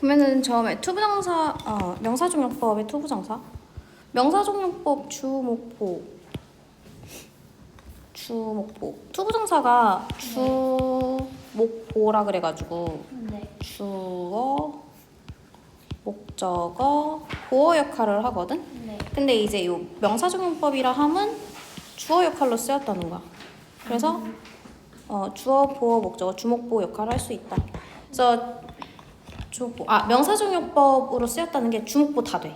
그러면은 처음에 투부정사 어, 명사종용법의 투부정사 명사종용법 주목보 주목보 투부정사가 주목보라 그래가지고 네. 주어 목적어 보어 역할을 하거든. 네. 근데 이제 요 명사종용법이라 함은 주어 역할로 쓰였다는 거야. 그래서 어, 주어, 보어, 목적어, 주목보 역할을 할 수 있다. 그래서 주목보 아 명사종용법으로 쓰였다는 게 주목보 다 돼.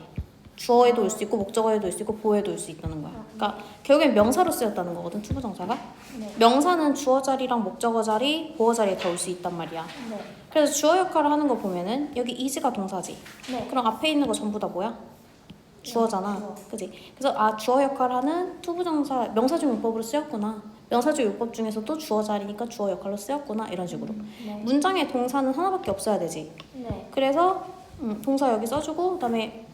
주어에도 올 수 있고 목적어에도 올 수 있고 보어에도 올 수 있다는 거야. 그러니까 결국엔 명사로 쓰였다는 거거든 투부정사가. 네. 명사는 주어 자리랑 목적어 자리, 보어 자리에 다 올 수 있단 말이야. 네. 그래서 주어 역할을 하는 거 보면은 여기 is가 동사지. 네. 그럼 앞에 있는 거 전부 다 뭐야? 주어잖아. 주어. 그지? 그래서 아 주어 역할을 하는 투부정사 명사중 용법으로 쓰였구나. 명사중 용법 중에서도 주어 자리니까 주어 역할로 쓰였구나 이런 식으로. 네. 문장에 동사는 하나밖에 없어야 되지. 네. 그래서 음, 동사 여기 써주고 그다음에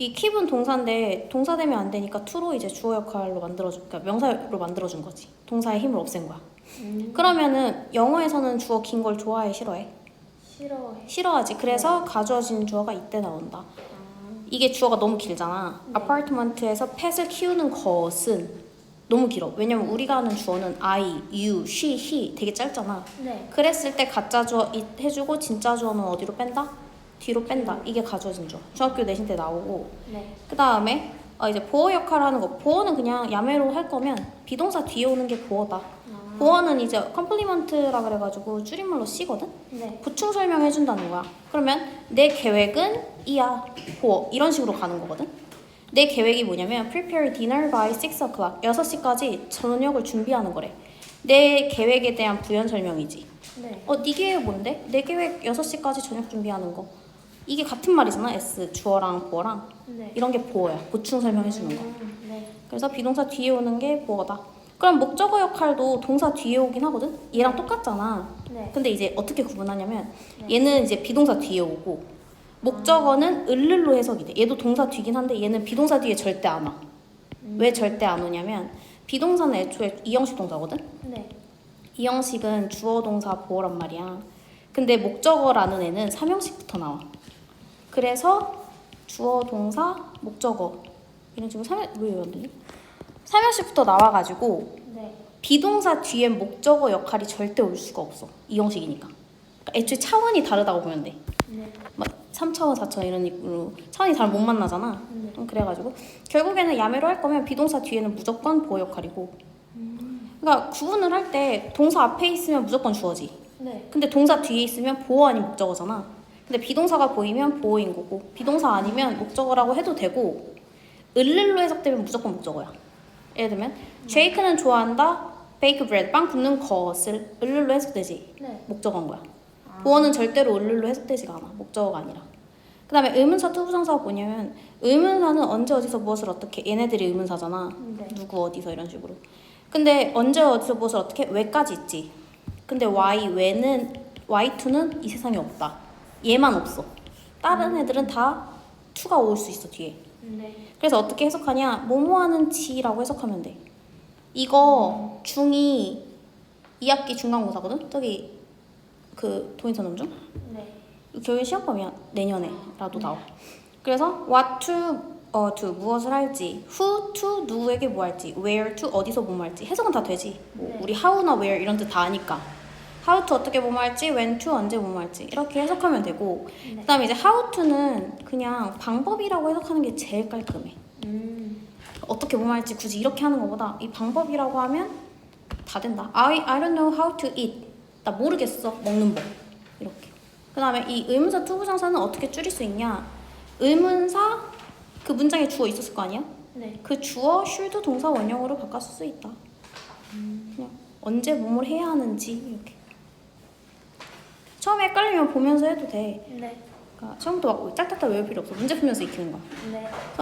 이 킵은 동사인데 동사 되면 안 되니까 to로 이제 주어 역할로 만들어준 그러니까 명사로 만들어준 거지. 동사의 힘을 없앤 거야. 음. 그러면은 영어에서는 주어 긴 걸 좋아해 싫어해? 싫어해. 싫어하지. 그래서 가져진 주어가 이때 나온다. 아. 이게 주어가 너무 길잖아. 네. 아파트먼트에서 펫을 키우는 것은 너무 길어. 왜냐면 우리가 하는 주어는 I, you, she, he 되게 짧잖아. 네. 그랬을 때 가짜 주어 it 해주고 진짜 주어는 어디로 뺀다? 뒤로 뺀다. 이게 가져진 주어. 중학교 내신 때 나오고 네. 그 다음에 어, 이제 보어 역할을 하는 거. 보어는 그냥 야매로 할 거면 비동사 뒤에 오는 게 보어다. 아. 보어는 이제 컴플리먼트라 그래가지고 줄임말로 C거든? 네. 보충 설명해준다는 거야. 그러면 내 계획은 이야, 보어 이런 식으로 가는 거거든. 내 계획이 뭐냐면 prepare dinner by 6 o'clock 6시까지 저녁을 준비하는 거래. 내 계획에 대한 부연 설명이지. 네. 어, 네 계획 뭔데? 내 계획 6시까지 저녁 준비하는 거. 이게 같은 말이잖아. S 주어랑 보어랑 네. 이런 게 보어야. 보충 설명해 주는 거. 음, 네. 그래서 비동사 뒤에 오는 게 보어다. 그럼 목적어 역할도 동사 뒤에 오긴 하거든. 얘랑 똑같잖아. 네. 근데 이제 어떻게 구분하냐면 네. 얘는 이제 비동사 뒤에 오고 목적어는 을를로 해석이 돼. 얘도 동사 뒤긴 한데 얘는 비동사 뒤에 절대 안 와. 음. 왜 절대 안 오냐면 비동사는 애초에 이형식 동사거든. 네. 이형식은 주어 동사 보어란 말이야. 근데 목적어라는 애는 삼형식부터 나와. 그래서 주어 동사 목적어 이런 식으로 삼형 왜안 되지? 삼형식부터 나와가지고 네. 비동사 뒤엔 목적어 역할이 절대 올 수가 없어. 이 형식이니까. 그러니까 애초에 차원이 다르다고 보면 돼. 네. 막 3차원, 4차원 이런 식으로 차원이 잘 못 만나잖아. 네. 음, 그래가지고 결국에는 야매로 할 거면 비동사 뒤에는 무조건 보호 역할이고. 음. 그러니까 구분을 할 때 동사 앞에 있으면 무조건 주어지. 네. 근데 동사 뒤에 있으면 보호 아닌 목적어잖아. 근데 비동사가 보이면 보호인 거고 비동사 아니면 목적어라고 해도 되고 을를로 해석되면 무조건 목적어야. 예를 들면 제이크는 좋아한다. 베이크 브레드 빵 굽는 것을 을를로 해석되지. 네. 목적어인 거야. 아. 보어는 절대로 을를로 해석되지가 않아. 목적어가 아니라. 그 다음에 의문사 투부정사가 뭐냐면 의문사는 언제 어디서 무엇을 어떻게 얘네들이 의문사잖아. 네. 누구 어디서 이런 식으로. 근데 언제 어디서 무엇을 어떻게 왜까지 있지. 근데 y 왜는 y2는 이 세상에 없다. 얘만 없어. 다른 애들은 다 2가 올 수 있어 뒤에. 네. 그래서 어떻게 해석하냐? 뭐뭐하는 지라고 해석하면 돼. 이거 중2 2학기 중간고사거든. 저기 그 도인선 논중. 네. 교육 시험범이야 내년에라도 나와. 그래서 what to 어 to 무엇을 할지, who to 누구에게 뭐 할지, where to 어디서 뭐 할지 해석은 다 되지. 뭐 네. 우리 how나 where 이런 뜻 다 아니까. How to 어떻게 뭐 할지, when to 언제 뭐 할지 이렇게 해석하면 되고. 네. 그다음에 이제 how to는 그냥 방법이라고 해석하는 게 제일 깔끔해. 음. 어떻게 뭐 할지 굳이 이렇게 하는 것보다 이 방법이라고 하면 다 된다. I I don't know how to eat. 나 모르겠어 먹는 법 이렇게. 그다음에 이 의문사 투부정사는 어떻게 줄일 수 있냐? 의문사 그 문장에 주어 있었을 거 아니야? 네. 그 주어 should 동사 원형으로 바꿔 쓸 수 있다. 그냥 언제 뭐뭘 해야 하는지 이렇게. 처음에 헷갈리면 보면서 해도 돼. 네. 그러니까 처음부터 막 짝짝짝 외울 필요 없어. 문제 풀면서 익히는 거야. 네.